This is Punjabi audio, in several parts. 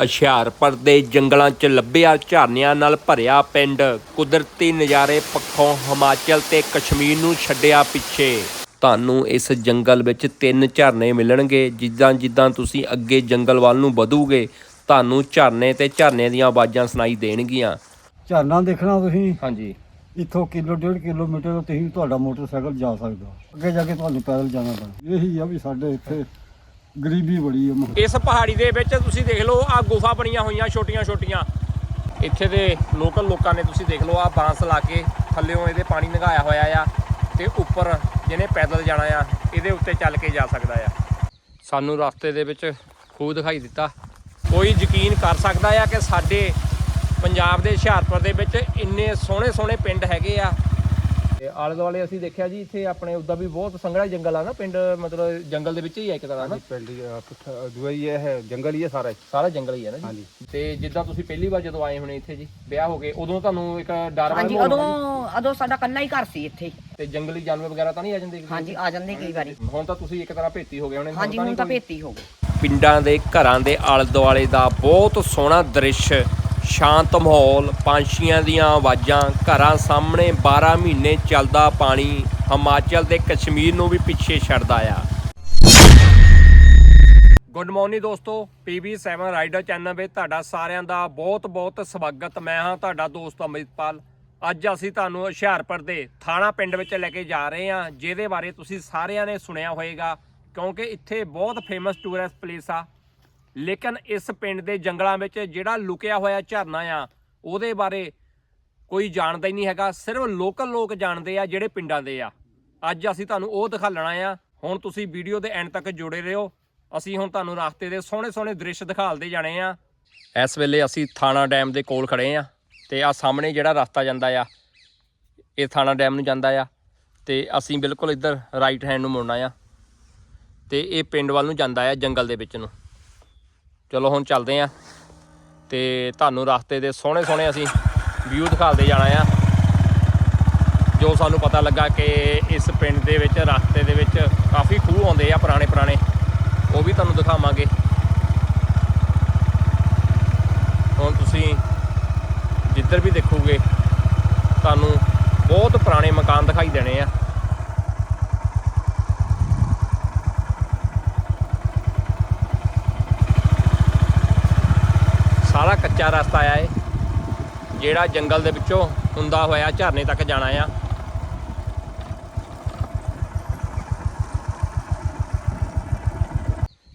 ਹੁਸ਼ਿਆਰਪੁਰ ਦੇ ਜੰਗਲਾਂ 'ਚ ਲੱਭਿਆ ਝਰਨਿਆਂ ਨਾਲ ਭਰਿਆ ਪਿੰਡ। ਕੁਦਰਤੀ ਨਜ਼ਾਰੇ ਪੱਖੋਂ ਹਿਮਾਚਲ ਤੇ ਕਸ਼ਮੀਰ ਨੂੰ ਛੱਡਿਆ ਪਿੱਛੇ। ਤੁਹਾਨੂੰ ਇਸ ਜੰਗਲ ਵਿੱਚ ਤਿੰਨ ਝਰਨੇ ਮਿਲਣਗੇ। ਜਿੱਦਾਂ ਜਿੱਦਾਂ ਤੁਸੀਂ ਅੱਗੇ ਜੰਗਲ ਵੱਲ ਨੂੰ ਵਧੋਗੇ ਤੁਹਾਨੂੰ ਝਰਨੇ ਤੇ ਝਰਨੇ ਦੀਆਂ ਆਵਾਜ਼ਾਂ ਸੁਣਾਈ ਦੇਣਗੀਆਂ। ਝਰਨਾ ਦੇਖਣਾ ਤੁਸੀਂ? ਹਾਂਜੀ। ਇੱਥੋਂ ਕਿਲੋ ਡੇਢ ਕਿਲੋਮੀਟਰ ਤੁਸੀਂ ਤੁਹਾਡਾ ਮੋਟਰਸਾਈਕਲ ਜਾ ਸਕਦਾ। ਅੱਗੇ ਜਾ ਕੇ ਤੁਹਾਨੂੰ ਪੈਦਲ ਜਾਣਾ ਪੈਣਾ। ਇਹੀ ਆ ਵੀ ਸਾਡੇ ਇੱਥੇ ਗਰੀਬੀ ਬੜੀ ਆ ਮੁਹ- ਇਸ ਪਹਾੜੀ ਦੇ ਵਿੱਚ ਤੁਸੀਂ ਦੇਖ ਲਓ ਆ ਗੁਫਾ ਬਣੀਆਂ ਹੋਈਆਂ, ਛੋਟੀਆਂ ਛੋਟੀਆਂ। ਇੱਥੇ ਦੇ ਲੋਕਲ ਲੋਕਾਂ ਨੇ ਤੁਸੀਂ ਦੇਖ ਲਓ ਆ ਬਾਂਸ ਲਾ ਕੇ ਥੱਲਿਓਂ ਇਹਦੇ ਪਾਣੀ ਲੰਘਾਇਆ ਹੋਇਆ ਆ ਤੇ ਉੱਪਰ ਜਿਹਨੇ ਪੈਦਲ ਜਾਣਾ ਆ, ਇਹਦੇ ਉੱਤੇ ਚੱਲ ਕੇ ਜਾ ਸਕਦਾ ਆ। ਸਾਨੂੰ ਰਸਤੇ ਦੇ ਵਿੱਚ ਖੂਹ ਦਿਖਾਈ ਦਿੱਤਾ। ਕੋਈ ਯਕੀਨ ਕਰ ਸਕਦਾ ਆ ਕਿ ਸਾਡੇ ਪੰਜਾਬ ਦੇ ਹੁਸ਼ਿਆਰਪੁਰ ਦੇ ਵਿੱਚ ਇੰਨੇ ਸੋਹਣੇ ਸੋਹਣੇ ਪਿੰਡ ਹੈਗੇ ਆ ਤੇ ਆਲੇ ਦੁਆਲੇ ਅਸੀਂ ਦੇਖਿਆ ਜੀ ਇੱਥੇ ਆਪਣੇ ਉਦਾਂ ਵੀ ਬਹੁਤ ਸੰਘਣਾ ਜੰਗਲ ਆ ਨਾ ਪਿੰਡ ਮਤਲਬ ਜੰਗਲ ਦੇ ਵਿੱਚ ਹੀ ਆ ਇੱਕ ਤਰ੍ਹਾਂ ਨਾ। ਪਿੰਡ ਦੂਆ ਹੀ ਹੈ ਜੰਗਲ ਹੀ ਹੈ ਸਾਰਾ। ਸਾਰਾ ਜੰਗਲ ਹੀ ਹੈ ਨਾ ਜੀ। ਤੇ ਜਿੱਦਾਂ ਤੁਸੀਂ ਪਹਿਲੀ ਵਾਰ ਜਦੋਂ ਆਏ ਹੋਣੇ ਇੱਥੇ ਜੀ ਵਿਆਹ ਹੋ ਗਏ ਉਦੋਂ ਤੁਹਾਨੂੰ ਇੱਕ ਡਰ ਵਾਲਾ ਹਾਂਜੀ ਉਦੋਂ ਉਦੋਂ ਸਾਡਾ ਕੱਲਾ ਹੀ ਘਰ ਸੀ ਇੱਥੇ? ਤੇ ਜੰਗਲੀ ਜਾਨਵਰ ਵਗੈਰਾ ਤਾਂ ਨਹੀਂ ਆ ਜਾਂਦੇ? ਹਾਂਜੀ ਆ ਜਾਂਦੇ ਕਈ ਵਾਰੀ। ਹੁਣ ਤਾਂ ਤੁਸੀਂ ਇੱਕ ਤਰ੍ਹਾਂ ਭੇਤੀ ਹੋ ਗਏ ਹੋਣੇ ਹਾਂਜੀ ਹੁਣ ਤਾਂ ਭੇਤੀ ਹੋ ਗਈ ਪਿੰਡਾਂ ਦੇ ਘਰਾਂ ਦੇ ਆਲੇ ਦੁਆਲੇ ਦਾ ਬਹੁਤ ਸੋਹਣਾ ਦ੍ਰਿਸ਼ ਸ਼ਾਂਤ ਮਾਹੌਲ, ਪੰਛੀਆਂ ਦੀਆਂ ਆਵਾਜ਼ਾਂ, ਘਰਾਂ ਸਾਹਮਣੇ 12 ਮਹੀਨੇ ਚੱਲਦਾ ਪਾਣੀ ਹਿਮਾਚਲ ਦੇ ਕਸ਼ਮੀਰ ਨੂੰ ਵੀ ਪਿੱਛੇ ਛੱਡਦਾ ਆ। ਗੁੱਡ ਮਾਰਨਿੰਗ ਦੋਸਤੋ PB7 ਰਾਈਡਰ ਚੈਨਲ ਵਿੱਚ ਤੁਹਾਡਾ ਸਾਰਿਆਂ ਦਾ ਬਹੁਤ-ਬਹੁਤ ਸਵਾਗਤ। ਮੈਂ ਹਾਂ ਤੁਹਾਡਾ ਦੋਸਤ ਅਮਰਿਤਪਾਲ। ਅੱਜ ਅਸੀਂ ਤੁਹਾਨੂੰ ਹੁਸ਼ਿਆਰਪੁਰ ਦੇ ਥਾਣਾ ਪਿੰਡ ਵਿੱਚ ਲੈ ਕੇ ਜਾ ਰਹੇ ਹਾਂ, ਜਿਹਦੇ ਬਾਰੇ ਤੁਸੀਂ ਸਾਰਿਆਂ ਨੇ ਸੁਣਿਆ ਹੋਵੇਗਾ ਕਿਉਂਕਿ ਇੱਥੇ ਬਹੁਤ ਫੇਮਸ ਟੂਰਿਸਟ ਪਲੇਸ ਆ। ਲੇਕਿਨ ਇਸ ਪਿੰਡ ਦੇ ਜੰਗਲਾਂ ਵਿੱਚ ਜਿਹੜਾ ਲੁਕਿਆ ਹੋਇਆ ਝਰਨਾ ਆ, ਉਹਦੇ ਬਾਰੇ ਕੋਈ ਜਾਣਦਾ ਹੀ ਨਹੀਂ ਹੈਗਾ। ਸਿਰਫ ਲੋਕਲ ਲੋਕ ਜਾਣਦੇ ਆ ਜਿਹੜੇ ਪਿੰਡਾਂ ਦੇ ਆ। ਅੱਜ ਅਸੀਂ ਤੁਹਾਨੂੰ ਉਹ ਦਿਖਾਲਣਾ ਆ। ਹੁਣ ਤੁਸੀਂ ਵੀਡੀਓ ਦੇ ਐਂਡ ਤੱਕ ਜੁੜੇ ਰਹੋ। ਅਸੀਂ ਹੁਣ ਤੁਹਾਨੂੰ ਰਸਤੇ ਦੇ ਸੋਹਣੇ ਸੋਹਣੇ ਦ੍ਰਿਸ਼ ਦਿਖਾਲਦੇ ਜਾਣੇ ਆ। ਇਸ ਵੇਲੇ ਅਸੀਂ ਥਾਣਾ ਡੈਮ ਦੇ ਕੋਲ ਖੜੇ ਆ ਤੇ ਆ ਸਾਹਮਣੇ ਜਿਹੜਾ ਰਸਤਾ ਜਾਂਦਾ ਆ, ਇਹ ਥਾਣਾ ਡੈਮ ਨੂੰ ਜਾਂਦਾ ਆ ਤੇ ਅਸੀਂ ਬਿਲਕੁਲ ਇੱਧਰ ਰਾਈਟ ਹੈਂਡ ਨੂੰ ਮੁੜਨਾ ਆ ਤੇ ਇਹ ਪਿੰਡ ਵੱਲ ਨੂੰ ਜਾਂਦਾ ਆ ਜੰਗਲ ਦੇ ਵਿੱਚ ਨੂੰ। ਚਲੋ ਹੁਣ ਚੱਲਦੇ ਆ। ਤੇ ਤੁਹਾਨੂੰ ਰਸਤੇ ਦੇ ਸੋਹਣੇ ਸੋਹਣੇ ਅਸੀਂ ਵਿਊ ਦਿਖਾਲਦੇ ਜਾਣਾ ਆ। ਜੋ ਸਾਨੂੰ ਪਤਾ ਲੱਗਾ ਕਿ ਇਸ ਪਿੰਡ ਦੇ ਵਿੱਚ, ਰਸਤੇ ਦੇ ਵਿੱਚ ਕਾਫੀ ਖੂਹ ਆਉਂਦੇ ਆ ਪੁਰਾਣੇ ਪੁਰਾਣੇ। ਉਹ ਵੀ ਤੁਹਾਨੂੰ ਦਿਖਾਵਾਂਗੇ। ਹੁਣ ਤੁਸੀਂ ਜਿੱਧਰ ਵੀ ਦੇਖੋਗੇ, ਤੁਹਾਨੂੰ ਬਹੁਤ ਪੁਰਾਣੇ ਮਕਾਨ ਦਿਖਾਈ ਦੇਣੇ ਆ ਸਾਰਾ ਕੱਚਾ ਰਸਤਾ ਆ ਇਹ ਜਿਹੜਾ ਜੰਗਲ ਦੇ ਵਿੱਚੋਂ ਹੁੰਦਾ ਹੋਇਆ ਝਰਨੇ ਤੱਕ ਜਾਣਾ ਆ।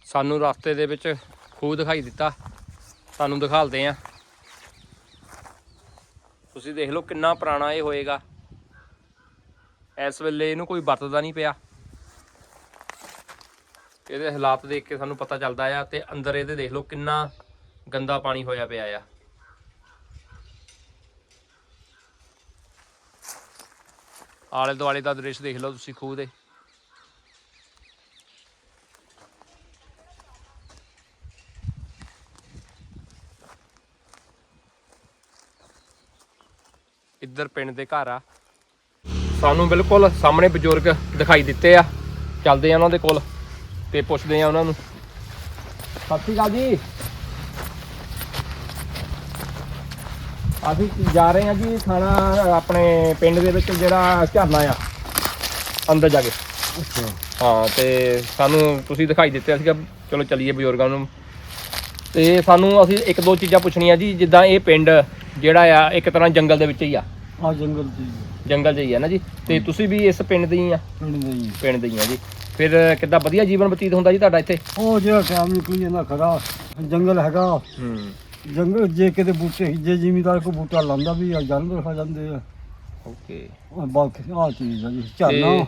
ਸਾਨੂੰ ਰਸਤੇ ਦੇ ਵਿੱਚ ਖੂਹ ਦਿਖਾਈ ਦਿੱਤਾ। ਤੁਹਾਨੂੰ ਦਿਖਾਲਦੇ ਆ। ਤੁਸੀਂ ਦੇਖ ਲਓ ਕਿੰਨਾ ਪੁਰਾਣਾ ਇਹ ਹੋਏਗਾ। ਇਸ ਵੇਲੇ ਇਹਨੂੰ ਕੋਈ ਵਰਤਦਾ ਨਹੀਂ ਪਿਆ। ਇਹਦੇ ਹਾਲਾਤ ਦੇਖ ਕੇ ਸਾਨੂੰ ਪਤਾ ਚੱਲਦਾ ਆ ਤੇ ਅੰਦਰ ਇਹਦੇ ਦੇਖ ਲਓ ਕਿੰਨਾ ਗੰਦਾ ਪਾਣੀ ਹੋਇਆ ਪਿਆ ਆ। ਆਲੇ ਦੁਆਲੇ ਦਾ ਦ੍ਰਿਸ਼ ਦੇਖ ਲਓ ਤੁਸੀਂ ਖੂਹ ਦੇ। ਇੱਧਰ ਪਿੰਡ ਦੇ ਘਰ ਆ। ਸਾਨੂੰ ਬਿਲਕੁਲ ਸਾਹਮਣੇ ਬਜ਼ੁਰਗ ਦਿਖਾਈ ਦਿੱਤੇ ਆ। ਚੱਲਦੇ ਆ ਉਹਨਾਂ ਦੇ ਕੋਲ ਤੇ ਪੁੱਛਦੇ ਆ ਉਹਨਾਂ ਨੂੰ। ਸਤਿ ਸ਼੍ਰੀ ਅਕਾਲ ਜੀ। ਅਸੀਂ ਜਾ ਰਹੇ ਹਾਂ ਜੀ ਥਾਣਾ ਆਪਣੇ ਪਿੰਡ ਦੇ ਵਿੱਚ ਜਿਹੜਾ ਝਰਨਾ ਆ ਅੰਦਰ ਜਾ ਕੇ। ਹਾਂ ਤੇ ਸਾਨੂੰ ਤੁਸੀਂ ਦਿਖਾਈ ਦਿੱਤੇ ਸੀਗਾ ਚਲੋ ਚੱਲੀਏ ਬਜ਼ੁਰਗਾਂ ਨੂੰ। ਤੇ ਸਾਨੂੰ ਅਸੀਂ ਇੱਕ ਦੋ ਚੀਜ਼ਾਂ ਪੁੱਛਣੀਆਂ ਜੀ ਜਿੱਦਾਂ ਇਹ ਪਿੰਡ ਜਿਹੜਾ ਆ ਇੱਕ ਤਰ੍ਹਾਂ ਜੰਗਲ ਦੇ ਵਿੱਚ ਹੀ ਆ। ਆ ਜੰਗਲ ਦੀ ਜੰਗਲ 'ਚ ਹੀ ਆ ਨਾ ਜੀ। ਤੇ ਤੁਸੀਂ ਵੀ ਇਸ ਪਿੰਡ ਦੇ ਹੀ ਆ? ਪਿੰਡ ਦੇ ਹੀ ਪਿੰਡ ਦੇ ਹੀ ਆ ਜੀ। ਫਿਰ ਕਿੱਦਾਂ ਵਧੀਆ ਜੀਵਨ ਬਤੀਤ ਹੁੰਦਾ ਜੀ ਤੁਹਾਡਾ ਇੱਥੇ? ਉਹ ਜਿਹੜਾ ਟਾਈਮ ਨਿਕਲੀ ਜਾਂਦਾ ਖਰਾ ਜੰਗਲ ਹੈਗਾ। ਹੂੰ। ਜੰਗਲ ਜੇ ਕਿਤੇ ਬੂਟੇ ਜੇ ਜ਼ਿਮੀਦਾਰ ਕੋ ਬੂਟਾ ਲਾਉਂਦਾ ਵੀ ਆ ਜਾਨਵਰ ਖਾ ਜਾਂਦੇ ਆ। ਓਕੇ। ਬਾਕੀ ਆ ਚੀਜ਼ ਆ ਜੀ ਝਰਨਾ।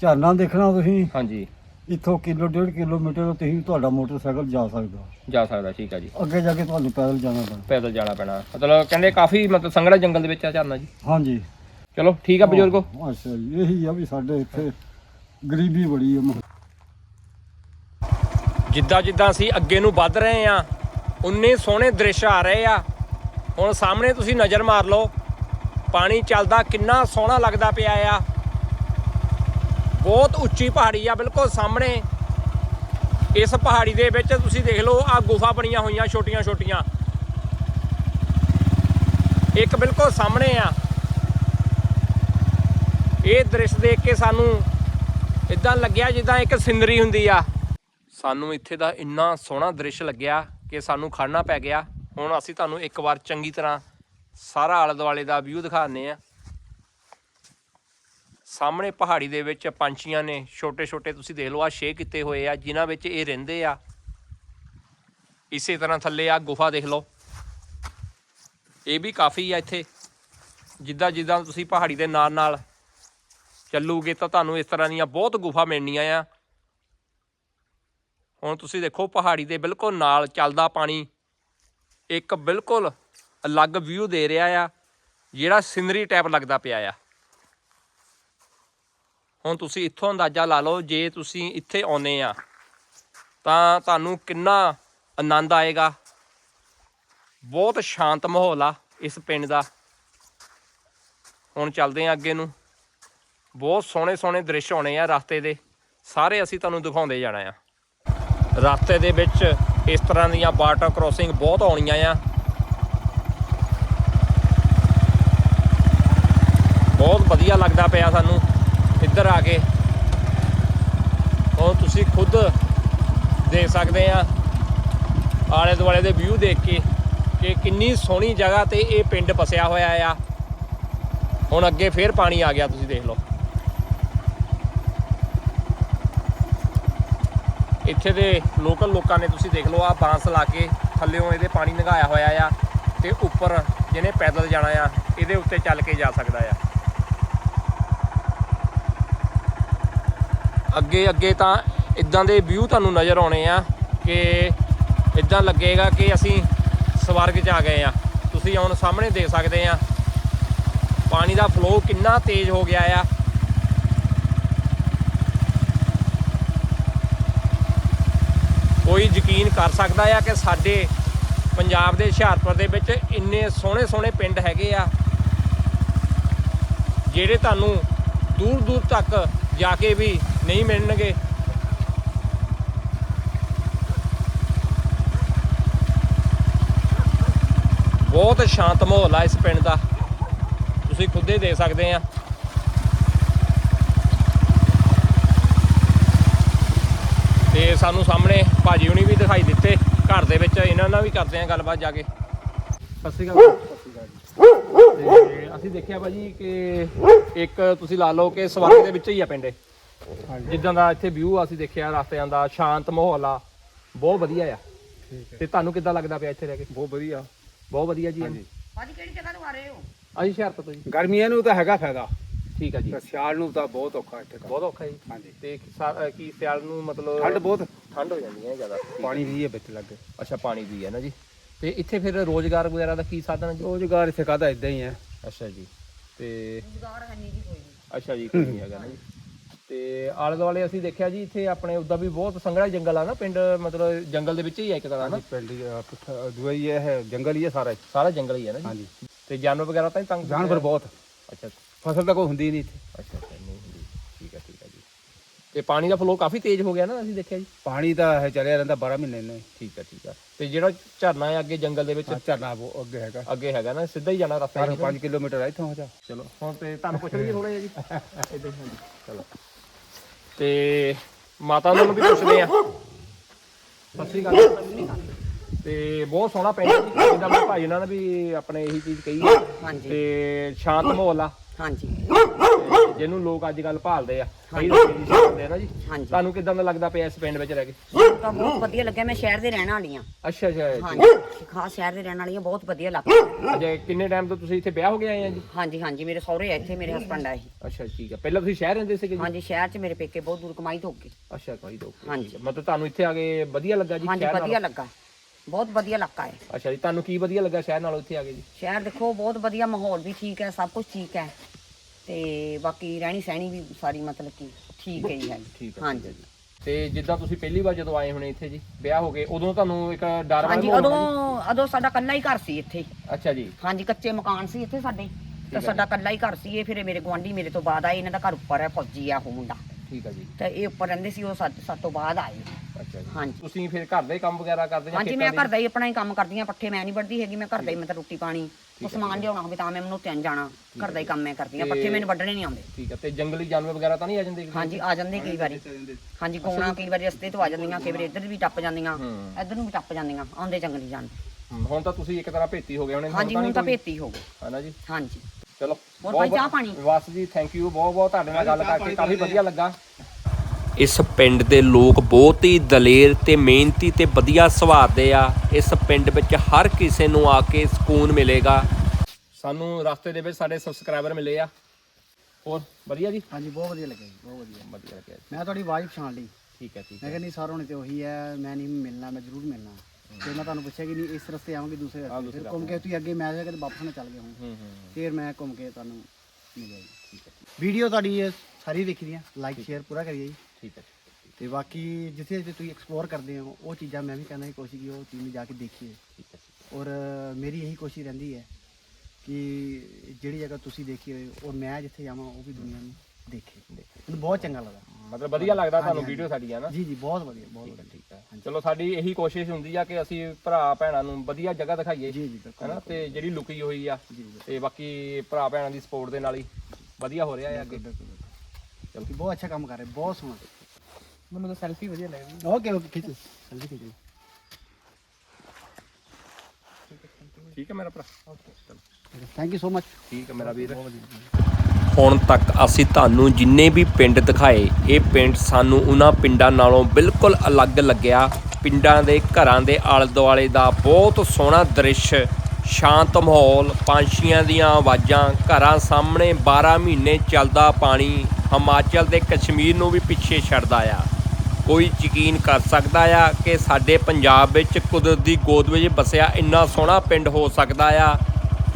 ਝਰਨਾ ਦੇਖਣਾ ਤੁਸੀਂ। ਹਾਂਜੀ। ਇੱਥੋਂ ਕਿਲੋ ਡੇਢ ਕਿਲੋਮੀਟਰ ਤੁਸੀਂ ਤੁਹਾਡਾ ਮੋਟਰਸਾਈਕਲ ਜਾ ਸਕਦਾ। ਜਾ ਸਕਦਾ ਠੀਕ ਆ ਜੀ। ਅੱਗੇ ਜਾ ਕੇ ਤੁਹਾਨੂੰ ਪੈਦਲ ਜਾਣਾ ਪੈਣਾ। ਪੈਦਲ ਜਾਣਾ ਪੈਣਾ। ਮਤਲਬ ਕਹਿੰਦੇ ਕਾਫੀ ਮਤਲਬ ਸੰਘਣਾ ਜੰਗਲ ਦੇ ਵਿੱਚ ਆ ਝਰਨਾ ਜੀ। ਹਾਂਜੀ। ਚਲੋ ਠੀਕ ਆ ਬਜ਼ੁਰਗੋ। ਅੱਛਾ ਜੀ ਇਹੀ ਆ ਵੀ ਸਾਡੇ ਇੱਥੇ ਗਰੀਬੀ ਬੜੀ ਆ। ਜਿੱਦਾਂ ਜਿੱਦਾਂ ਅਸੀਂ ਅੱਗੇ ਨੂੰ ਵੱਧ ਰਹੇ ਆ ਉਨੇ ਸੋਹਣੇ ਦ੍ਰਿਸ਼ ਆ ਰਹੇ ਆ। ਹੁਣ ਸਾਹਮਣੇ ਤੁਸੀਂ ਨਜ਼ਰ ਮਾਰ ਲਓ, ਪਾਣੀ ਚੱਲਦਾ ਕਿੰਨਾ ਸੋਹਣਾ ਲੱਗਦਾ ਪਿਆ ਆ। ਬਹੁਤ ਉੱਚੀ ਪਹਾੜੀ ਆ, ਬਿਲਕੁਲ ਸਾਹਮਣੇ। ਇਸ ਪਹਾੜੀ ਦੇ ਵਿੱਚ ਤੁਸੀਂ ਦੇਖ ਲਓ ਆ ਗੁਫਾ ਬਣੀਆਂ ਹੋਈਆਂ ਛੋਟੀਆਂ ਛੋਟੀਆਂ ਇੱਕ ਬਿਲਕੁਲ ਸਾਹਮਣੇ ਆ। ਇਹ ਦ੍ਰਿਸ਼ ਦੇਖ ਕੇ ਸਾਨੂੰ ਇਦਾਂ ਲੱਗਿਆ ਜਿੱਦਾਂ ਇੱਕ ਸਿੰਦਰੀ ਹੁੰਦੀ ਆ। ਸਾਨੂੰ ਇੱਥੇ ਦਾ ਇੰਨਾ ਸੋਹਣਾ ਦ੍ਰਿਸ਼ ਲੱਗਿਆ। ਕਿ ਸਾਨੂੰ ਖੜਨਾ ਪੈ ਗਿਆ। ਹੁਣ ਅਸੀਂ ਤੁਹਾਨੂੰ ਇੱਕ ਵਾਰ ਚੰਗੀ ਤਰ੍ਹਾਂ ਸਾਰਾ ਆਲੇ ਦੁਆਲੇ ਦਾ ਵਿਊ ਦਿਖਾਉਂਦੇ ਆ ਸਾਹਮਣੇ ਪਹਾੜੀ ਦੇ ਵਿੱਚ ਪੰਛੀਆਂ ਨੇ ਛੋਟੇ ਛੋਟੇ ਤੁਸੀਂ ਦੇਖ ਲਓ ਆ ਛੇ ਕੀਤੇ ਹੋਏ ਆ, ਜਿਨ੍ਹਾਂ ਵਿੱਚ ਇਹ ਰਹਿੰਦੇ ਆ। ਇਸੇ ਤਰ੍ਹਾਂ ਥੱਲੇ ਆ ਗੁਫਾ ਦੇਖ ਲਓ। ਇਹ ਵੀ ਕਾਫੀ ਆ ਇੱਥੇ। ਜਿੱਦਾਂ ਜਿੱਦਾਂ ਤੁਸੀਂ ਪਹਾੜੀ ਦੇ ਨਾਲ ਨਾਲ ਚੱਲੂਗੇ ਤਾਂ ਤੁਹਾਨੂੰ ਇਸ ਤਰ੍ਹਾਂ ਦੀਆਂ ਬਹੁਤ ਗੁਫਾ ਮਿਲਣੀਆਂ ਆ। ਹੁਣ ਤੁਸੀਂ ਦੇਖੋ ਪਹਾੜੀ ਦੇ ਬਿਲਕੁਲ ਨਾਲ ਚੱਲਦਾ ਪਾਣੀ। ਇੱਕ ਬਿਲਕੁਲ ਅਲੱਗ ਵਿਊ ਦੇ ਰਿਹਾ ਆ, ਜਿਹੜਾ ਸਿਨਰੀ ਟਾਈਪ ਲੱਗਦਾ ਪਿਆ ਆ। ਹੁਣ ਤੁਸੀਂ ਇੱਥੋਂ ਅੰਦਾਜ਼ਾ ਲਾ ਲਓ, ਜੇ ਤੁਸੀਂ ਇੱਥੇ ਆਉਨੇ ਆ, ਤਾਂ ਤੁਹਾਨੂੰ ਕਿੰਨਾ ਆਨੰਦ ਆਏਗਾ। ਬਹੁਤ ਸ਼ਾਂਤ ਮਾਹੌਲ ਆ ਇਸ ਪਿੰਡ ਦਾ। ਹੁਣ ਚੱਲਦੇ ਆ ਅੱਗੇ ਨੂੰ। ਬਹੁਤ ਸੋਹਣੇ ਸੋਹਣੇ ਦ੍ਰਿਸ਼ ਆਉਣੇ ਆ ਰਸਤੇ ਦੇ। ਸਾਰੇ ਅਸੀਂ ਤੁਹਾਨੂੰ ਦਿਖਾਉਂਦੇ ਜਾਣਾ ਆ। ਰਸਤੇ ਦੇ ਵਿੱਚ ਇਸ ਤਰ੍ਹਾਂ ਦੀਆਂ ਵਾਟਰ ਕ੍ਰੋਸਿੰਗ ਬਹੁਤ ਆਉਣੀਆਂ ਆ। ਬਹੁਤ ਵਧੀਆ ਲੱਗਦਾ ਪਿਆ ਸਾਨੂੰ ਇੱਧਰ ਆ ਕੇ। ਹੁਣ ਤੁਸੀਂ ਖੁਦ ਦੇਖ ਸਕਦੇ ਆ ਆਲੇ ਦੁਆਲੇ ਦੇ ਵਿਊ ਦੇਖ ਕੇ ਕਿ ਕਿੰਨੀ ਸੋਹਣੀ ਜਗ੍ਹਾ ਤੇ ਇਹ ਪਿੰਡ ਵਸਿਆ ਹੋਇਆ ਆ। ਹੁਣ ਅੱਗੇ ਫੇਰ ਪਾਣੀ ਆ ਗਿਆ, ਤੁਸੀਂ ਦੇਖ ਲਓ। ਇੱਥੇ ਦੇ ਲੋਕਲ ਲੋਕਾਂ ਨੇ ਤੁਸੀਂ ਦੇਖ ਲਓ ਆ ਬਾਂਸ ਲਾ ਕੇ ਥੱਲੇੋਂ ਇਹਦੇ ਪਾਣੀ ਲੰਘਾਇਆ ਹੋਇਆ ਆ ਤੇ ਉੱਪਰ ਜਿਹਨੇ ਪੈਦਲ ਜਾਣਾ ਆ, ਇਹਦੇ ਉੱਤੇ ਚੱਲ ਕੇ ਜਾ ਸਕਦਾ ਆ। ਅੱਗੇ ਅੱਗੇ ਤਾਂ ਇਦਾਂ ਦੇ ਵਿਊ ਤੁਹਾਨੂੰ ਨਜ਼ਰ ਆਉਣੇ ਆ ਕਿ ਇਦਾਂ ਲੱਗੇਗਾ ਕਿ ਅਸੀਂ ਸਵਰਗ 'ਚ ਆ ਗਏ ਆ। ਤੁਸੀਂ ਹੁਣ ਸਾਹਮਣੇ ਦੇਖ ਸਕਦੇ ਆ, ਪਾਣੀ ਦਾ ਫਲੋ ਕਿੰਨਾ ਤੇਜ਼ ਹੋ ਗਿਆ ਆ। ਕੋਈ ਯਕੀਨ ਕਰ ਸਕਦਾ ਆ ਕਿ ਸਾਡੇ ਪੰਜਾਬ ਦੇ ਹੁਸ਼ਿਆਰਪੁਰ ਦੇ ਵਿੱਚ ਇੰਨੇ ਸੋਹਣੇ ਸੋਹਣੇ ਪਿੰਡ ਹੈਗੇ ਆ, ਜਿਹੜੇ ਤੁਹਾਨੂੰ ਦੂਰ ਦੂਰ ਤੱਕ ਜਾ ਕੇ ਵੀ ਨਹੀਂ ਮਿਲਣਗੇ। ਬਹੁਤ ਸ਼ਾਂਤ ਮਾਹੌਲ ਆ ਇਸ ਪਿੰਡ ਦਾ। ਤੁਸੀਂ ਖੁਦ ਹੀ ਦੇਖ ਸਕਦੇ ਆ। ਤੇ ਸਾਨੂੰ ਸਾਹਮਣੇ ਭਾਜੀ ਹੁਣੀ ਵੀ ਦਿਖਾਈ ਦਿੱਤੇ। ਘਰ ਦੇ ਵਿੱਚ ਇਹਨਾਂ ਨਾਲ ਵੀ ਕਰਦੇ ਆ ਗੱਲਬਾਤ ਜਾ ਕੇ। ਸਤਿ ਸ਼੍ਰੀ ਅਕਾਲ ਤੇ ਅਸੀਂ ਦੇਖਿਆ ਭਾਜੀ ਕਿ ਇੱਕ ਤੁਸੀਂ ਲਾ ਲਓ ਕਿ ਸਵਰਗ ਦੇ ਵਿੱਚ ਹੀ ਆ ਪਿੰਡ ਜਿੱਦਾਂ ਦਾ ਇੱਥੇ ਵਿਊ ਅਸੀਂ ਦੇਖਿਆ ਰਸਤਿਆਂ ਦਾ ਸ਼ਾਂਤ ਮਾਹੌਲ ਆ ਬਹੁਤ ਵਧੀਆ ਆ। ਤੇ ਤੁਹਾਨੂੰ ਕਿੱਦਾਂ ਲੱਗਦਾ ਪਿਆ ਇੱਥੇ ਰਹਿ ਕੇ? ਬਹੁਤ ਵਧੀਆ। ਬਹੁਤ ਵਧੀਆ ਜੀ। ਹਾਂਜੀ। ਭਾਜੀ ਕਿਹੜੀ ਜਗ੍ਹਾ ਤੋਂ ਆ ਰਹੇ ਹੋ? ਅਸੀਂ ਹੁਸ਼ਿਆਰਪੁਰ ਤੋਂ ਜੀ। ਗਰਮੀਆਂ ਨੂੰ ਤਾਂ ਹੈਗਾ ਫਾਇਦਾ। ਠੀਕ ਆ ਜੀ। ਤੇ ਸਿਆਲ ਨੂੰ ਤਾਂ ਬਹੁਤ ਔਖਾ ਇੱਥੇ ਕੰਮ। ਬਹੁਤ ਔਖਾ ਜੀ। ਹਾਂਜੀ। ਤੇ ਸਾ- ਕੀ ਸਿਆਲ ਨੂੰ ਮਤਲਬ ਠੰਡ ਬਹੁਤ। ਠੰਡ ਹੋ ਜਾਂਦੀ ਹੈ ਜ਼ਿਆਦਾ। ਪਾਣੀ ਵੀ ਹੈ ਵਿੱਚ ਲੱਗੇ। ਅੱਛਾ ਪਾਣੀ ਦੀ ਹੈ ਨਾ ਜੀ। ਤੇ ਇੱਥੇ ਫਿਰ ਰੋਜ਼ਗਾਰ ਵਗੈਰਾ ਦਾ ਕੀ ਸਾਧਨ ਹੈ ਜੀ? ਰੋਜ਼ਗਾਰ ਇੱਥੇ ਕਾਹਦਾ ਇਦਾਂ ਹੀ ਹੈ। ਅੱਛਾ ਜੀ। ਤੇ ਰੁਜ਼ਗਾਰ ਹੈ ਨਹੀਂ ਜੀ ਕੋਈ ਵੀ। ਅੱਛਾ ਜੀ ਕੋਈ ਨਹੀਂ ਹੈਗਾ ਨਾ ਜੀ। ਤੇ ਆਲੇ ਦੁਆਲੇ ਅਸੀਂ ਦੇਖਿਆ ਜੀ ਇੱਥੇ ਆਪਣੇ ਉਦਾਂ ਵੀ ਬਹੁਤ ਸੰਘਣਾ ਜੰਗਲ ਆ ਨਾ ਪਿੰਡ ਮਤਲਬ ਜੰਗਲ ਦੇ ਵਿੱਚ ਹੀ ਆ ਇੱਕ ਤਰ੍ਹਾਂ ਨਾ। ਪਿੰਡ ਹੀ, ਅਹ, ਪੁੱਠਾ- ਦੂਆ ਹੀ ਇਹ ਹੈ ਜੰਗਲ ਹੀ ਹੈ ਸਾਰਾ ਇੱਥੇ। ਸਾਰਾ ਜੰਗਲ ਹੀ ਹੈ ਨਾ ਜੀ। ਹਾਂਜੀ। ਤੇ ਜਾਨਵਰ ਵਗੈਰਾ ਤਾਂ ਨਹੀਂ ਤੰਗ ਜਾਨਵਰ ਬਹੁਤ। ਅੱਛਾ। ਫਸਲ ਤਾਂ ਕੋਈ ਹੁੰਦੀ ਨਹੀਂ ਇੱਥੇ। ਅੱਛਾ ਅੱਛਾ ਨਹੀਂ ਹੁੰਦੀ। ਠੀਕ ਹੈ ਠੀਕ ਹੈ ਜੀ। ਤੇ ਪਾਣੀ ਦਾ ਫਲੋ ਕਾਫੀ ਤੇਜ਼ ਹੋ ਗਿਆ ਨਾ ਅਸੀਂ ਦੇਖਿਆ ਜੀ? ਪਾਣੀ ਤਾਂ ਇਹ ਚੱਲਿਆ ਰਹਿੰਦਾ 12 ਮਹੀਨੇ ਨੇ ਠੀਕ ਹੈ ਠੀਕ ਹੈ ਤੇ ਜਿਹੜਾ ਝਰਨਾ ਹੈ ਅੱਗੇ ਜੰਗਲ ਦੇ ਵਿੱਚ? ਝਰਨਾ ਉਹ ਅੱਗੇ ਹੈਗਾ। ਅੱਗੇ ਹੈਗਾ ਨਾ ਸਿੱਧਾ ਹੀ ਜਾਣਾ ਰਸਤਾ ਚਾਰ ਹੈ 5 ਕਿਲੋਮੀਟਰ ਹੈ ਇੱਥੋਂ ਜਾ ਚਲੋ ਹੁਣ ਤੇ ਤੁਹਾਨੂੰ ਪੁੱਛ ਲਈਏ ਥੋੜਾ ਜਿਹਾ ਜੀ। ਇੱਧਰ ਹਾਂਜੀ ਚਲੋ। ਤੇ ਮਾਤਾ ਨੂੰ ਵੀ ਪੁੱਛਦੇ ਆ। ਸਤਿ ਸ਼੍ਰੀ ਅਕਾਲ। ਤੇ ਬਹੁਤ ਸੋਹਣਾ ਪਿੰਡ ਹੈ ਜੀ ਜਿੱਦਾਂ ਮੇਰੇ ਭਾਈ ਉਹਨਾਂ ਨੇ ਵੀ ਆਪਣੇ ਇਹੀ ਚੀਜ਼ ਕਹੀ ਹੈ। ਹਾਂਜੀ। ਤੇ ਸ਼ਾਂਤ ਮਾਹੌਲ ਆ। ਹਾਂਜੀ। ਤੇ ਜਿਹਨੂੰ ਲੋਕ ਅੱਜ ਕੱਲ ਭਾਲਦੇ ਆ। ਕਈ ਲੋਕ ਜੀ ਭਾਲਦੇ ਆ ਨਾ ਜੀ। ਹਾਂਜੀ। ਤੁਹਾਨੂੰ ਕਿਦਾਂ ਦਾ ਲੱਗਦਾ ਪਿਆ ਇਸ ਪਿੰਡ ਵਿੱਚ ਰਹਿ ਕੇ? ਮੈਨੂੰ ਤਾਂ ਬਹੁਤ ਵਧੀਆ ਲੱਗਿਆ। ਮੈਂ ਸ਼ਹਿਰ ਦੇ ਰਹਿਣ ਵਾਲੀ ਹਾਂ ਅੱਛਾ ਅੱਛਾ ਹਾਂਜੀ। ਖਾਸ ਸ਼ਹਿਰ ਦੇ ਰਹਿਣ ਵਾਲੀ ਹਾਂ ਬਹੁਤ ਵਧੀਆ ਲੱਗਦਾ ਅਜੇ ਕਿੰਨੇ ਟਾਈਮ ਤੋਂ ਤੁਸੀਂ ਇੱਥੇ ਵਿਆਹ ਹੋ ਕੇ ਆਏ ਆ ਜੀ? ਹਾਂਜੀ ਹਾਂਜੀ। ਮੇਰੇ ਸਹੁਰੇ ਆ ਇੱਥੇ ਮੇਰੇ ਹਸਬੰਡ ਆ ਇਹ। ਅੱਛਾ ਠੀਕ ਹੈ ਪਹਿਲਾਂ ਤੁਸੀਂ ਸ਼ਹਿਰ ਰਹਿੰਦੇ ਸੀਗੇ ਜੀ? ਹਾਂਜੀ ਸ਼ਹਿਰ 'ਚ ਮੇਰੇ ਪੇਕੇ ਬਹੁਤ ਦੂਰ ਕਮਾਈ ਤੋਂ ਗਏ ਅੱਛਾ ਕੋਈ ਦੋ ਹਾਂਜੀ। ਮਤਲਬ ਤੁਹਾਨੂੰ ਇੱਥੇ ਆ ਕੇ ਵਧੀਆ ਲੱਗਾ ਜੀ ਹਾਂਜੀ ਸ਼ਹਿਰ ਨਾਲੋਂ? ਵਧੀਆ ਲੱਗਾ। ਬਹੁਤ ਵਧੀਆ ਇਲਾਕਾ ਹੈ। ਅੱਛਾ ਜੀ ਤੁਹਾਨੂੰ ਕੀ ਵਧੀਆ ਲੱਗਾ ਸ਼ਹਿਰ ਨਾਲੋਂ ਇੱਥੇ ਆ ਕੇ ਜੀ? ਸ਼ਹਿਰ ਦੇਖੋ ਬਹੁਤ ਵਧੀਆ ਮਾਹੌਲ ਵੀ ਠੀਕ ਹੈ ਸਭ ਕੁਝ ਠੀਕ ਹੈ। ਤੇ ਬਾਕੀ ਰਹਿਣੀ ਸਹਿਣੀ ਵੀ ਸਾਰੀ ਮਤਲਬ ਕਿ ਠੀਕ ਹੈ ਜੀ ਹੈ ਠੀਕ ਹੈ, ਹਾਂਜੀ। ਤੇ ਜਿੱਦਾਂ ਤੁਸੀਂ ਪਹਿਲੀ ਵਾਰ ਜਦੋਂ ਆਏ ਹੋਣੇ ਇੱਥੇ ਜੀ ਵਿਆਹ ਹੋ ਗਏ ਉਦੋਂ ਤੁਹਾਨੂੰ ਇੱਕ ਡਰ ਵਾਲਾ ਹਾਂਜੀ ਮਾਹੌਲ ਉਦੋਂ ਹੋਣਾ ਉਦੋਂ ਸਾਡਾ ਕੱਲਾ ਹੀ ਘਰ ਸੀ ਇੱਥੇ। ਜੀ? ਅੱਛਾ ਜੀ। ਹਾਂਜੀ ਕੱਚੇ ਮਕਾਨ ਸੀ ਇੱਥੇ ਸਾਡੇ। ਤੇ ਸਾਡਾ ਕੱਲਾ ਹੀ ਘਰ ਸੀ ਇਹ ਫਿਰ ਇਹ ਮੇਰੇ ਗਵਾਂਢੀ ਮੇਰੇ ਤੋਂ ਬਾਅਦ ਆਏ ਇਹਨਾਂ ਦਾ ਘਰ ਉੱਪਰ ਹੈ ਫੌਜੀ ਆ ਉਹ ਮੁੰਡਾ। ਠੀਕ ਹੈ ਜੀ। ਤੇ ਇਹ ਉੱਪਰ ਰਹਿੰਦੇ ਸੀ ਉਹ ਸਾਡੇ ਸਾਡੇ ਤੋਂ ਬਾਅਦ ਆਏ। ਅੱਛਾ ਅੱਛਾ ਜੀ। ਹਾਂਜੀ। ਤੁਸੀਂ ਫਿਰ ਘਰ ਦੇ ਕੰਮ ਵਗੈਰਾ ਕਰਦੇ ਜਾਂ ਹਾਂਜੀ ਮੈਂ? ਘਰ ਦਾ ਹੀ ਆਪਣਾ ਹੀ ਕੰਮ ਕਰਦੀ ਆ ਪੱਠੇ ਮੈਂ ਨਹੀਂ ਵੱਢਦੀ ਹੈਗੀ ਮੈਂ ਘਰ ਦਾ ਹੀ ਮਤਲਬ ਰੋਟੀ ਪਾਣੀ ਉਹ ਸਮਾਨ ਲਿਆਉਣਾ ਹੋਵੇ ਤਾਂ ਮੈਂ ਮੈਨੂੰ ਤਿੰਨ ਜਾਣਾ ਘਰ ਦਾ ਹੀ ਕੰਮ ਮੈਂ ਕਰਦੀ ਆ ਪੱਠੇ ਮੈਨੂੰ ਵੱਢਣੇ ਨਹੀਂ ਆਉਂਦੇ। ਠੀਕ ਹੈ ਤੇ ਜੰਗਲੀ ਜਾਨਵਰ ਵਗੈਰਾ ਤਾਂ ਨਹੀਂ ਆ ਜਾਂਦੇ? ਹਾਂਜੀ ਆ ਜਾਂਦੇ ਕਈ ਵਾਰੀ। ਹਾਂਜੀ ਗੋਣਾ ਕਈ ਵਾਰੀ ਰਸਤੇ ਤੋਂ ਆ ਜਾਂਦੀਆਂ ਕਈ ਵਾਰੀ ਇੱਧਰ ਵੀ ਟੱਪ ਜਾਂਦੀਆਂ ਇੱਧਰ ਨੂੰ ਵੀ ਟੱਪ ਜਾਂਦੀਆਂ ਆਉਂਦੇ ਜੰਗਲੀ ਜਾਨ ਹਮ, ਹੁਣ ਤਾਂ ਤੁਸੀਂ ਇੱਕ ਤਰ੍ਹਾਂ ਭੇਤੀ ਹੋ ਗਏ ਹੋਣੇ ਹਾਂਜੀ ਹੁਣ ਤਾਂ ਭੇਤੀ ਹੋ ਗਏ। ਹੈ ਨਾ ਜੀ? ਹਾਂਜੀ। ਚਲੋ ਹੋਰ ਬਹੁਤ- ਭਾਈ ਚਾਹ ਪਾਣੀ? ਬਸ ਜੀ ਥੈਂਕ ਯੂ ਬਹੁਤ ਬਹੁਤ ਤੁਹਾਡੇ ਨਾਲ ਗੱਲ ਕਰਕੇ ਕਾਫੀ ਵਧੀਆ ਲੱਗਾ। ਇਸ ਪਿੰਡ ਦੇ ਲੋਕ ਬਹੁਤ ਹੀ ਦਲੇਰ ਤੇ ਮਿਹਨਤੀ ਤੇ ਵਧੀਆ ਸੁਭਾਅ ਦੇ ਆ। ਇਸ ਪਿੰਡ ਵਿੱਚ ਹਰ ਕਿਸੇ ਨੂੰ ਆ ਕੇ ਸਕੂਨ ਮਿਲੇਗਾ। ਸਾਨੂੰ ਰਸਤੇ ਦੇ ਵਿੱਚ ਸਾਡੇ ਸਬਸਕ੍ਰਾਈਬਰ ਮਿਲੇ ਆ। ਹੋਰ ਵਧੀਆ ਜੀ? ਹਾਂਜੀ ਬਹੁਤ ਵਧੀਆ ਲੱਗਿਆ ਜੀ ਬਹੁਤ ਵਧੀਆ। ਵਧੀਆ ਲੱਗਿਆ ਜੀ। ਮੈਂ ਤੁਹਾਡੀ ਵਾਈਫ ਪਛਾਣ ਲਈ। ਠੀਕ ਹੈ ਠੀਕ ਮੈਂ ਹੈ। ਕਿਹਾ ਨਹੀਂ ਸਰ ਹੋਣੇ ਤੇ ਉਹੀ ਹੈ ਮੈਂ ਨਹੀਂ ਮਿਲਣਾ ਮੈਂ ਜ਼ਰੂਰ ਮਿਲਣਾ। ਤੇ ਮੈਂ ਤੁਹਾਨੂੰ ਪੁੱਛਿਆ ਕਿ ਨਹੀਂ ਇਸ ਰਸਤੇ ਆਵਾਂਗੇ ਦੂਸਰੇ ਰਸਤੇ। ਫਿਰ ਘੁੰਮ ਕੇ ਤੁਸੀਂ ਅੱਗੇ ਮੈਂ ਜਾ ਕੇ ਵਾਪਸ ਨਾ ਚੱਲ ਗਏ ਹੁਣ। ਹੂੰ ਹੂੰ ਫਿਰ ਮੈਂ ਘੁੰਮ ਕੇ ਤੁਹਾਨੂੰ ਮਿਲਿਆ ਜੀ। ਠੀਕ ਹੈ ਵੀਡੀਓ ਤੁਹਾਡੀ ਇਹ ਸਾਰੀ ਦੇਖੀ ਦੀਆਂ। ਲਾਈਕ ਸ਼ੇਅਰ ਪੂਰਾ ਕਰੀਏ ਜੀ। ਠੀਕ ਹੈ ਤੇ ਬਾਕੀ ਜਿੱਥੇ ਜਿੱਥੇ ਤੁਸੀਂ ਐਕਸਪਲੋਰ ਕਰਦੇ ਹੋ ਉਹ ਚੀਜ਼ਾਂ ਮੈਂ ਵੀ ਕਰਨਾ ਦੀ ਕੋਸ਼ਿਸ਼ ਕੀ ਉਹ ਚੀਜ਼ ਨੂੰ ਜਾ ਕੇ ਦੇਖੀਏ। ਠੀਕ ਹੈ ਔਰ ਮੇਰੀ ਇਹੀ ਕੋਸ਼ਿਸ਼ ਰਹਿੰਦੀ ਹੈ ਕਿ ਜਿਹੜੀ ਜਗ੍ਹਾ ਤੁਸੀਂ ਦੇਖੀ ਹੋਏ ਔਰ ਮੈਂ ਜਿੱਥੇ ਜਾਵਾਂ ਉਹ ਵੀ ਦੁਨੀਆ ਨੂੰ ਦੇਖੇ। ਮੈਨੂੰ ਬਹੁਤ ਚੰਗਾ ਲੱਗਦਾ। ਮਤਲਬ ਵਧੀਆ ਲੱਗਦਾ ਤੁਹਾਨੂੰ ਵੀਡੀਓ ਸਾਡੀ ਹੈ ਨਾ? ਜੀ ਜੀ ਬਹੁਤ ਵਧੀਆ ਬਹੁਤ ਵਧੀਆ। ਠੀਕ ਹੈ। ਚਲੋ ਸਾਡੀ ਇਹੀ ਕੋਸ਼ਿਸ਼ ਹੁੰਦੀ ਆ ਕਿ ਅਸੀਂ ਭਰਾ ਭੈਣਾਂ ਨੂੰ ਵਧੀਆ ਜਗ੍ਹਾ ਦਿਖਾਈਏ ਜੀ ਜੀ ਬਿਲਕੁਲ ਤੇ ਜਿਹੜੀ ਲੁਕੀ ਹੋਈ ਆ ਜੀ ਜੀ ਤੇ ਬਾਕੀ ਭਰਾ ਭੈਣਾਂ ਦੀ ਸਪੋਰਟ ਦੇ ਨਾਲ ਹੀ ਵਧੀਆ ਹੋ ਰਿਹਾ ਹੈ ਅੱਗੇ। ਚਲੋ ਬਹੁਤ ਅੱਛਾ ਕੰਮ ਕਰ ਰਹੇ ਬਹੁਤ ਸੋਹਣਾ ਮੈਨੂੰ ਤਾਂ ਸੈਲਫੀ ਵਧੀਆ ਲੱਗਦੀ ਓਕੇ ਓਕੇ ਖਿੱਚ ਜਲਦੀ ਖਿੱਚ ਠੀਕ ਹੈ ਮੇਰਾ ਭਰਾ ਥੈਂਕ ਯੂ ਸੋ ਮਚ ਠੀਕ ਹੈ ਮੇਰਾ ਵੀਰ ਹੁਣ ਤੱਕ ਅਸੀਂ ਤੁਹਾਨੂੰ ਜਿੰਨੇ ਵੀ ਪਿੰਡ ਦਿਖਾਏ ਇਹ ਪਿੰਡ ਸਾਨੂੰ ਉਹਨਾਂ ਪਿੰਡਾਂ ਨਾਲੋਂ ਬਿਲਕੁਲ ਅਲੱਗ ਲੱਗਿਆ। ਪਿੰਡਾਂ ਦੇ ਘਰਾਂ ਦੇ ਆਲੇ ਦੁਆਲੇ ਦਾ ਬਹੁਤ ਸੋਹਣਾ ਦ੍ਰਿਸ਼ ਸ਼ਾਂਤ ਮਾਹੌਲ, ਪੰਛੀਆਂ ਦੀਆਂ ਆਵਾਜ਼ਾਂ, ਘਰਾਂ ਸਾਹਮਣੇ 12 ਮਹੀਨੇ ਚੱਲਦਾ ਪਾਣੀ ਹਿਮਾਚਲ ਤੇ ਕਸ਼ਮੀਰ ਨੂੰ ਵੀ ਪਿੱਛੇ ਛੱਡਦਾ ਆ। ਕੋਈ ਯਕੀਨ ਕਰ ਸਕਦਾ ਆ ਕਿ ਸਾਡੇ ਪੰਜਾਬ ਵਿੱਚ ਕੁਦਰਤ ਦੀ ਗੋਦ ਵਿੱਚ ਵਸਿਆ ਇੰਨਾ ਸੋਹਣਾ ਪਿੰਡ ਹੋ ਸਕਦਾ ਆ।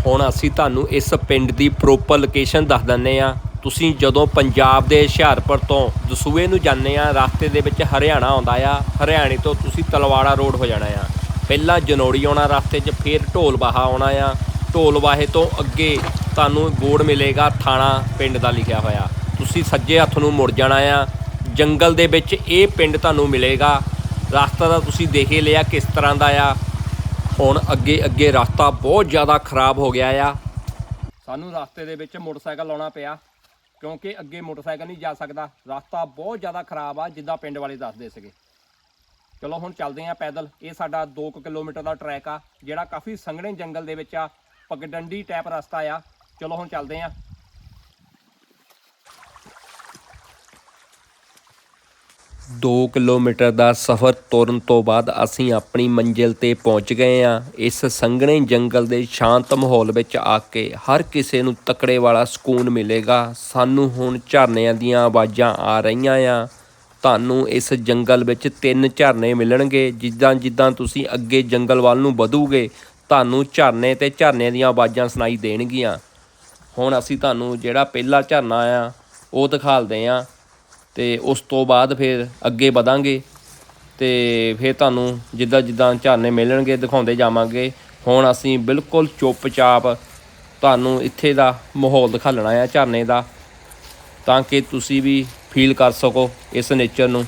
ਹੁਣ ਅਸੀਂ ਤੁਹਾਨੂੰ ਇਸ ਪਿੰਡ ਦੀ ਪ੍ਰੋਪਰ ਲੋਕੇਸ਼ਨ ਦੱਸ ਦਿੰਨੇ ਆ। ਤੁਸੀਂ ਜਦੋਂ ਪੰਜਾਬ ਦੇ ਹੁਸ਼ਿਆਰਪੁਰ ਤੋਂ ਦਸੂਏ ਨੂੰ ਜਾਂਦੇ ਆ, ਰਸਤੇ ਦੇ ਵਿੱਚ ਹਰਿਆਣਾ ਆਉਂਦਾ ਆ। ਹਰਿਆਣੇ ਤੋਂ ਤੁਸੀਂ ਤਲਵਾੜਾ ਰੋਡ ਹੋ ਜਾਣਾ ਆ। ਪਹਿਲਾਂ ਜਨੋੜੀ ਆਉਣਾ, ਰਸਤੇ 'ਚ ਫਿਰ ਢੋਲਵਾਹਾ ਆਉਣਾ ਆ। ਢੋਲਵਾਹੇ ਤੋਂ ਅੱਗੇ ਤੁਹਾਨੂੰ ਬੋਰਡ ਮਿਲੇਗਾ ਥਾਣਾ ਪਿੰਡ ਦਾ ਲਿਖਿਆ ਹੋਇਆ। ਤੁਸੀਂ ਸੱਜੇ ਹੱਥ ਨੂੰ ਮੁੜ ਜਾਣਾ ਆ। ਜੰਗਲ ਦੇ ਵਿੱਚ ਇਹ ਪਿੰਡ ਤੁਹਾਨੂੰ ਮਿਲੇਗਾ। ਰਸਤਾ ਦਾ ਤੁਸੀਂ ਦੇਖ ਹੀ ਲਿਆ ਕਿਸ ਤਰ੍ਹਾਂ ਦਾ ਆ। ਹੁਣ ਅੱਗੇ ਅੱਗੇ ਰਸਤਾ ਬਹੁਤ ਜ਼ਿਆਦਾ ਖਰਾਬ ਹੋ ਗਿਆ ਆ। ਸਾਨੂੰ ਰਸਤੇ ਦੇ ਵਿੱਚ ਮੋਟਰਸਾਈਕਲ ਲਾਉਣਾ ਪਿਆ, ਕਿਉਂਕਿ ਅੱਗੇ ਮੋਟਰਸਾਈਕਲ ਨਹੀਂ ਜਾ ਸਕਦਾ। ਰਸਤਾ ਬਹੁਤ ਜ਼ਿਆਦਾ ਖਰਾਬ ਆ, ਜਿੱਦਾਂ ਪਿੰਡ ਵਾਲੇ ਦੱਸਦੇ ਸੀਗੇ। ਚਲੋ ਹੁਣ ਚੱਲਦੇ ਆਂ ਪੈਦਲ। ਇਹ ਸਾਡਾ 2 ਕਿਲੋਮੀਟਰ ਦਾ ਟਰੈਕ ਆ, ਜਿਹੜਾ ਕਾਫੀ ਸੰਘਣੇ ਜੰਗਲ ਦੇ ਵਿੱਚ ਆ, ਪਗਡੰਡੀ ਟੈਪ ਰਸਤਾ ਆ। ਚਲੋ ਹੁਣ ਚੱਲਦੇ ਆਂ ਦੋ ਕਿਲੋਮੀਟਰ ਦਾ ਸਫ਼ਰ ਤੁਰਨ ਤੋਂ ਬਾਅਦ ਅਸੀਂ ਆਪਣੀ ਮੰਜ਼ਿਲ ਤੇ ਪਹੁੰਚ ਗਏ ਹਾਂ। ਇਸ ਸੰਘਣੇ ਜੰਗਲ ਦੇ ਸ਼ਾਂਤ ਮਾਹੌਲ ਵਿੱਚ ਆ ਕੇ ਹਰ ਕਿਸੇ ਨੂੰ ਤਕੜੇ ਵਾਲਾ ਸਕੂਨ ਮਿਲੇਗਾ। ਸਾਨੂੰ ਹੁਣ ਝਰਨਿਆਂ ਦੀਆਂ ਆਵਾਜ਼ਾਂ ਆ ਰਹੀਆਂ ਆ। ਤੁਹਾਨੂੰ ਇਸ ਜੰਗਲ ਵਿੱਚ ਤਿੰਨ ਝਰਨੇ ਮਿਲਣਗੇ। ਜਿੱਦਾਂ ਜਿੱਦਾਂ ਤੁਸੀਂ ਅੱਗੇ ਜੰਗਲ ਵੱਲ ਨੂੰ ਵਧੋਗੇ, ਤੁਹਾਨੂੰ ਝਰਨੇ ਤੇ ਝਰਨੇ ਦੀਆਂ ਆਵਾਜ਼ਾਂ ਸੁਣਾਈ ਦੇਣਗੀਆਂ। ਹੁਣ ਅਸੀਂ ਤੁਹਾਨੂੰ ਜਿਹੜਾ ਪਹਿਲਾ ਝਰਨਾ ਆ, ਉਹ ਦਿਖਾਲਦੇ ਆ ਤੇ ਉਸ ਤੋਂ ਬਾਅਦ ਫਿਰ ਅੱਗੇ ਵਧਾਂਗੇ ਤੇ ਫਿਰ ਤੁਹਾਨੂੰ ਜਿੱਦਾਂ ਜਿੱਦਾਂ ਝਰਨੇ ਮਿਲਣਗੇ, ਦਿਖਾਉਂਦੇ ਜਾਵਾਂਗੇ। ਹੁਣ ਅਸੀਂ ਬਿਲਕੁਲ ਚੁੱਪਚਾਪ ਤੁਹਾਨੂੰ ਇੱਥੇ ਦਾ ਮਾਹੌਲ ਦਿਖਾਲਣਾ ਆ ਝਰਨੇ ਦਾ, ਤਾਂ ਕਿ ਤੁਸੀਂ ਵੀ ਫੀਲ ਕਰ ਸਕੋ ਇਸ ਨੇਚਰ ਨੂੰ।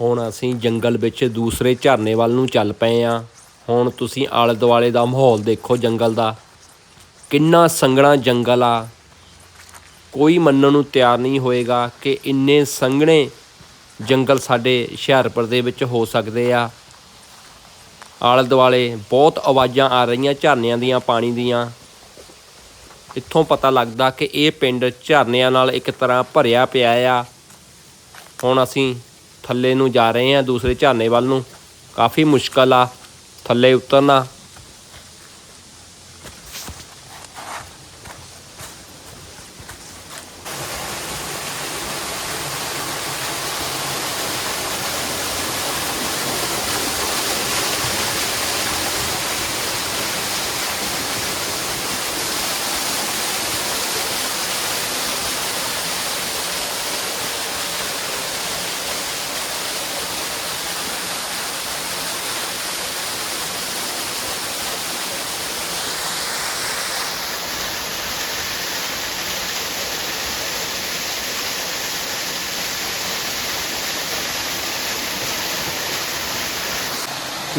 ਹੁਣ ਅਸੀਂ ਜੰਗਲ ਵਿੱਚ ਦੂਸਰੇ ਝਰਨੇ ਵੱਲ ਨੂੰ ਚੱਲ ਪਏ ਆ। ਹੁਣ ਤੁਸੀਂ ਆਲੇ ਦੁਆਲੇ ਦਾ ਮਾਹੌਲ ਦੇਖੋ ਜੰਗਲ ਦਾ। ਕਿੰਨਾ ਸੰਘਣਾ ਜੰਗਲ ਆ। ਕੋਈ ਮੰਨਣ ਨੂੰ ਤਿਆਰ ਨਹੀਂ ਹੋਏਗਾ ਕਿ ਇੰਨੇ ਸੰਘਣੇ ਜੰਗਲ ਸਾਡੇ ਹੁਸ਼ਿਆਰਪੁਰ ਦੇ ਵਿੱਚ ਹੋ ਸਕਦੇ ਆ। ਆਲੇ ਦੁਆਲੇ ਬਹੁਤ ਆਵਾਜ਼ਾਂ ਆ ਰਹੀਆਂ ਝਰਨਿਆਂ ਦੀਆਂ, ਪਾਣੀ ਦੀਆਂ। ਇੱਥੋਂ ਪਤਾ ਲੱਗਦਾ ਕਿ ਇਹ ਪਿੰਡ ਝਰਨਿਆਂ ਨਾਲ ਇੱਕ ਤਰ੍ਹਾਂ ਭਰਿਆ ਪਿਆ ਆ। ਹੁਣ ਅਸੀਂ ਥੱਲੇ ਨੂੰ ਜਾ ਰਹੇ ਹਾਂ ਦੂਸਰੇ ਝਾਨੇ ਵੱਲ ਨੂੰ। ਕਾਫੀ ਮੁਸ਼ਕਲ ਆ। ਥੱਲੇ ਉਤਰਨਾ।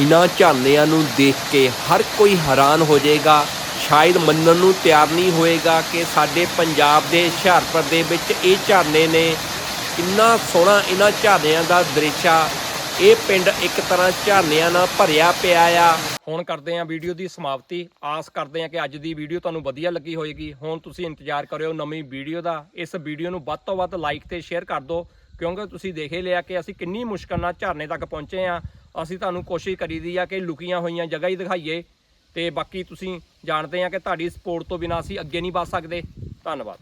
ਇਹਨਾਂ ਝਰਨਿਆਂ ਨੂੰ ਦੇਖ ਕੇ ਹਰ ਕੋਈ ਹੈਰਾਨ ਹੋ ਜਾਏਗਾ। ਸ਼ਾਇਦ ਮੰਨਣ ਨੂੰ ਤਿਆਰ ਨਹੀਂ ਹੋਏਗਾ ਕਿ ਸਾਡੇ ਪੰਜਾਬ ਦੇ ਹੁਸ਼ਿਆਰਪੁਰ ਦੇ ਵਿੱਚ ਇਹ ਝਰਨੇ ਨੇ। ਕਿੰਨਾ ਸੋਹਣਾ ਇਹਨਾਂ ਝਰਨਿਆਂ ਦਾ ਦ੍ਰਿਸ਼ ਆ। ਇਹ ਪਿੰਡ ਇੱਕ ਤਰ੍ਹਾਂ ਝਰਨਿਆਂ ਨਾਲ ਭਰਿਆ ਪਿਆ ਆ। ਹੁਣ ਕਰਦੇ ਆ ਵੀਡੀਓ ਦੀ ਸਮਾਪਤੀ। ਆਸ ਕਰਦੇ ਆ ਕਿ ਅੱਜ ਦੀ ਵੀਡੀਓ ਤੁਹਾਨੂੰ ਵਧੀਆ ਲੱਗੀ ਹੋਏਗੀ। ਹੁਣ ਤੁਸੀਂ ਇੰਤਜ਼ਾਰ ਕਰਿਓ ਨਵੀਂ ਵੀਡੀਓ ਦਾ। ਇਸ ਵੀਡੀਓ ਨੂੰ ਵੱਧ ਤੋਂ ਵੱਧ ਲਾਈਕ ਤੇ ਸ਼ੇਅਰ ਕਰ ਦਿਓ। ਕਿਉਂਕਿ ਤੁਸੀਂ ਦੇਖ ਹੀ ਲਿਆ ਕਿ ਅਸੀਂ ਕਿੰਨੀ ਮੁਸ਼ਕਲ ਨਾਲ ਝਰਨੇ ਤੱਕ ਪਹੁੰਚੇ ਆ ਅਸੀਂ ਤੁਹਾਨੂੰ ਕੋਸ਼ਿਸ਼ ਕਰੀਦੀ ਆ ਕਿ ਲੁਕੀਆਂ ਹੋਈਆਂ ਜਗ੍ਹਾ ਹੀ ਦਿਖਾਈਏ ਤੇ ਬਾਕੀ ਤੁਸੀਂ ਜਾਣਦੇ ਆ ਕਿ ਤੁਹਾਡੀ ਸਪੋਰਟ ਤੋਂ ਬਿਨਾਂ ਅਸੀਂ ਅੱਗੇ ਨਹੀਂ ਵੱਧ ਸਕਦੇ। ਧੰਨਵਾਦ।